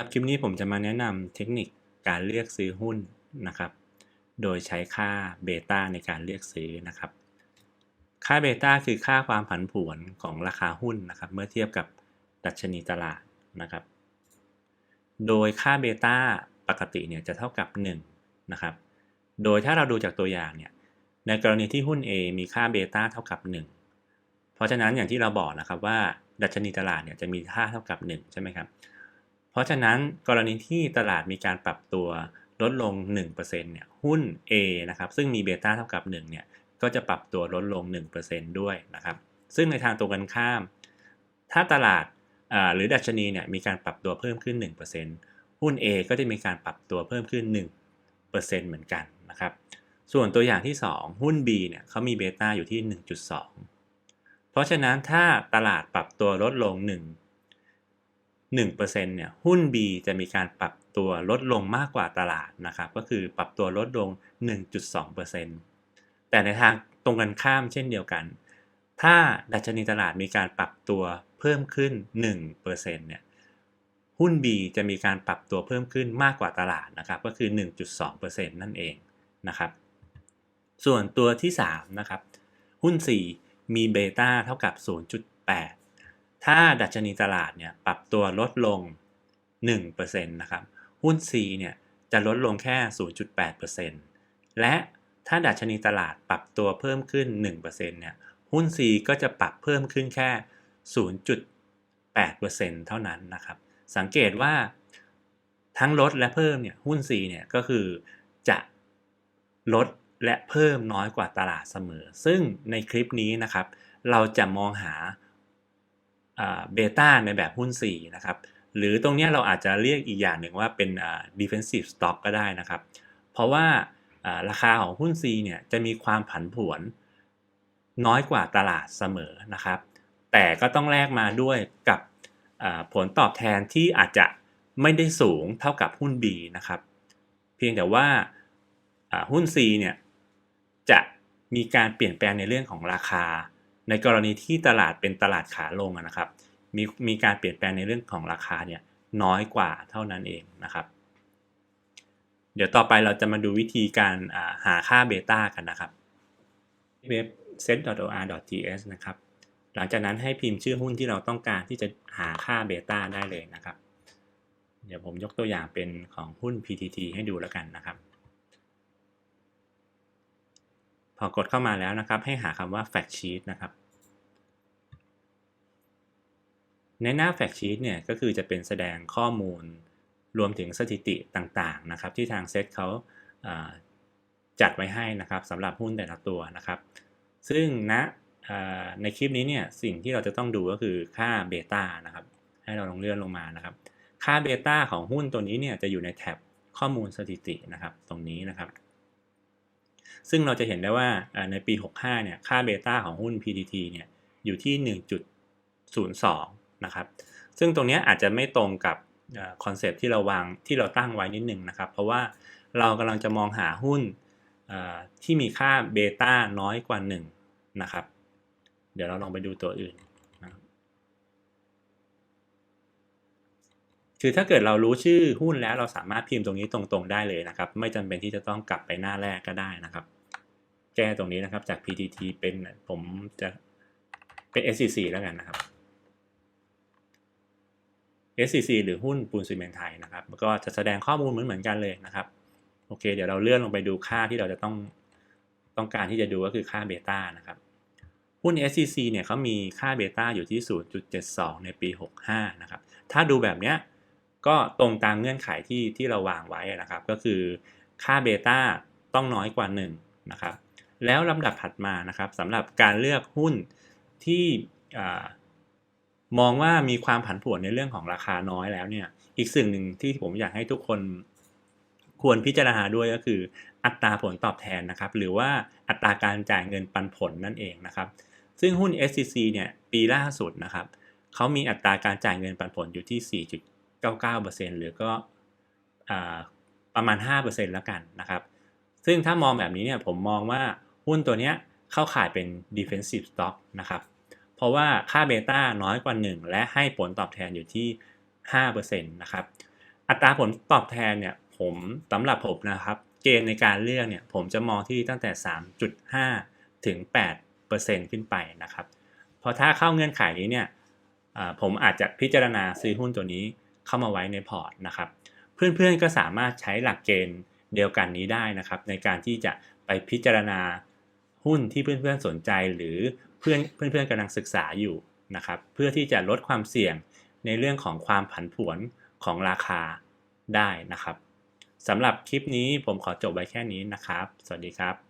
ครับคลิปนี้ผมจะมาแนะนำเทคนิคการเลือกซื้อหุ้นนะครับ โดยใช้ค่าเบต้าในการเลือกซื้อนะครับ ค่าเบต้าคือค่าความผันผวนของราคาหุ้นนะครับ เมื่อเทียบกับดัชนีตลาดนะครับ โดยค่าเบต้าปกติเนี่ยจะเท่ากับ1นะครับ โดยถ้าเราดูจากตัวอย่างเนี่ย ในกรณีที่หุ้น A มีค่าเบต้าเท่ากับ 1 เพราะฉะนั้นอย่างที่เราบอกนะครับว่าดัชนีตลาดเนี่ยจะมีค่าเท่ากับ1ใช่ไหมครับ ราะฉะนั้นกรณีที่ตลาดมีการปรับตัวลดลง 1%เนี่ยหุ้น A นะครับซึ่งมีเบต้าเท่ากับ 1 เนี่ยก็จะปรับตัวลดลง 1%ด้วยนะครับซึ่งในทางตรงกันข้าม ถ้าตลาดหรือดัชนีเนี่ยมีการปรับตัวเพิ่มขึ้น 1%หุ้น A ก็จะมีการปรับตัวเพิ่มขึ้น 1%เหมือนกันนะครับส่วนตัวอย่างที่ 2 หุ้น B เนี่ยเขามีเบต้าอยู่ที่ 1.2 เพราะฉะนั้นถ้าตลาดปรับตัวลดลง 1 1%เนี่ยหุ้น B จะมีการปรับตัวลดลงมากกว่าตลาดนะครับก็คือปรับตัวลดลง 1.2%แต่ในทางตรงกันข้ามเช่นเดียวกัน ถ้าดัชนีตลาดมีการปรับตัวเพิ่มขึ้น 1%เนี่ยหุ้น B จะมีการปรับตัวเพิ่มขึ้นมากกว่าตลาดนะครับก็คือ 1.2%นั่นเองนะครับส่วนตัวที่3นะครับหุ้น C มีเบต้าเท่ากับ 0.8 ถ้าดัชนีตลาดเนี่ยปรับตัวลดลง 1%นะครับ หุ้น C เนี่ยจะลดลงแค่ 0.8%และถ้าดัชนีตลาดปรับตัวเพิ่มขึ้น 1%เนี่ย หุ้น C ก็จะปรับเพิ่มขึ้นแค่ 0.8%เท่านั้นนะครับ สังเกตว่าทั้งลดและเพิ่มเนี่ย หุ้น C เนี่ยก็คือจะลดและเพิ่มน้อยกว่าตลาดเสมอ ซึ่งในคลิปนี้นะครับ เราจะมองหา เบต้าในแบบหุ้น4นะครับหรือตรงนี้เราอาจจะเรียกอีกอย่างหนึ่งว่าเป็น defensive stock ก็ได้นะครับ เพราะว่าราคาของหุ้น C เนี่ยจะมีความผันผวนน้อยกว่าตลาดเสมอนะครับ แต่ก็ต้องแลกมาด้วยกับผลตอบแทนที่อาจจะไม่ได้สูงเท่ากับหุ้น B นะครับ เพียงแต่ว่าหุ้น C เนี่ยจะมีการเปลี่ยนแปลงในเรื่องของราคา ในกรณีที่ตลาดเป็นตลาดขาลงนะครับ มีมีการเปลี่ยนแปลงในเรื่องของราคาเนี่ยน้อยกว่าเท่านั้นเองนะครับ เดี๋ยวต่อไปเราจะมาดูวิธีการหาค่าเบต้ากันนะครับเว็บ set.or.ts นะครับ หลังจากนั้นให้พิมพ์ชื่อหุ้นที่เราต้องการที่จะหาค่าเบต้าได้เลยนะครับ เดี๋ยวผมยกตัวอย่างเป็นของหุ้น PTT ให้ดูแล้วกันนะครับ พอกดเข้ามาแล้วนะครับ ให้หาคำว่า fact sheet นะครับ ในหน้า fact sheet เนี่ยก็คือจะเป็นแสดงข้อมูลรวมถึงสถิติต่างๆนะครับ ที่ทางเซตเขาจัดไว้ให้นะครับสำหรับหุ้นแต่ละตัวนะครับ ซึ่งณนะในคลิปนี้เนี่ยสิ่งที่เราจะต้องดูก็คือค่าเบต้านะครับ ให้เราลงเลื่อนลงมานะครับ ค่าเบต้าของหุ้นตัวนี้เนี่ยจะอยู่ในแท็บข้อมูลสถิตินะครับ ตรงนี้นะครับ ซึ่งเราจะเห็นได้ว่าในปี 65 เนี่ย ค่าเบต้าของหุ้น PTT เนี่ย อยู่ที่ 1.02 นะครับ ซึ่งตรงนี้อาจจะไม่ตรงกับคอนเซปที่เราวางที่เราตั้งไว้นิดนึงนะครับ เพราะว่าเรากำลังจะมองหาหุ้นที่มีค่าเบต้าน้อยกว่า 1 นะครับ เดี๋ยวเราลองไปดูตัวอื่นนะ คือถ้าเกิดเรารู้ชื่อหุ้นแล้วเราสามารถพิมพ์ตรงนี้ตรงๆได้เลยนะครับ ไม่จำเป็นที่จะต้องกลับไปหน้าแรกก็ได้นะครับ แก้ตรงนี้นะครับจาก PTT เป็นผมจะเป็น SCC แล้วกันนะครับ SCC หรือหุ้นปูนซีเมนไทยนะครับก็จะแสดงข้อมูลเหมือนเหมือนกันเลยนะครับโอเค เดี๋ยวเราเลื่อนลงไปดูค่าที่เราจะต้องต้องการที่จะดูก็คือค่าเบต้านะครับหุ้น SCC เนี่ยเขามีค่าเบต้าอยู่ที่ 0.72 ในปี 65 นะครับ ถ้าดูแบบเนี้ย ก็ตรงตามเงื่อนไขที่ที่เราวางไว้นะครับ ก็คือค่าเบต้าต้องน้อยกว่า1นะครับแล้วลำดับถัดมานะครับสำหรับการเลือกหุ้นที่มองว่ามีความผันผวนในเรื่องของราคาน้อยแล้วเนี่ย อีกสิ่งหนึ่งที่ผมอยากให้ทุกคนควรพิจารณาด้วยก็คือ อัตราผลตอบแทนนะครับ หรือว่าอัตราการจ่ายเงินปันผลนั่นเองนะครับ ซึ่งหุ้น SCC เนี่ยปีล่าสุดนะครับเขามีอัตราการจ่ายเงินปันผลอยู่ที่ 99%หรือก็ประมาณ 5%แล้วกันนะครับ ซึ่งถ้ามองแบบนี้เนี่ยผมมองว่าหุ้นตัวนี้เข้าข่ายเป็น defensive stock นะครับ เพราะว่าค่าเบต้าน้อยกว่า 1 และให้ผลตอบแทนอยู่ที่ 5%นะครับ อัตราผลตอบแทนเนี่ยผมสำหรับผมนะครับ เกณฑ์ในการเลือกเนี่ยผมจะมองที่ตั้งแต่ 3.5 ถึง 8%ขึ้นไปนะครับ เพราะถ้าเข้าเงื่อนไขนี้เนี่ยผมอาจจะพิจารณาซื้อหุ้นตัวนี้ เข้ามาไว้ในพอร์ตนะครับ เพื่อนๆก็สามารถใช้หลักเกณฑ์เดียวกันนี้ได้นะครับ ในการที่จะไปพิจารณาหุ้นที่เพื่อนๆสนใจหรือเพื่อนเพื่อนๆกำลังศึกษาอยู่นะครับ เพื่อที่จะลดความเสี่ยงในเรื่องของความผันผวนของราคาได้นะครับสำหรับคลิปนี้ผมขอจบไว้แค่นี้นะครับ สวัสดีครับ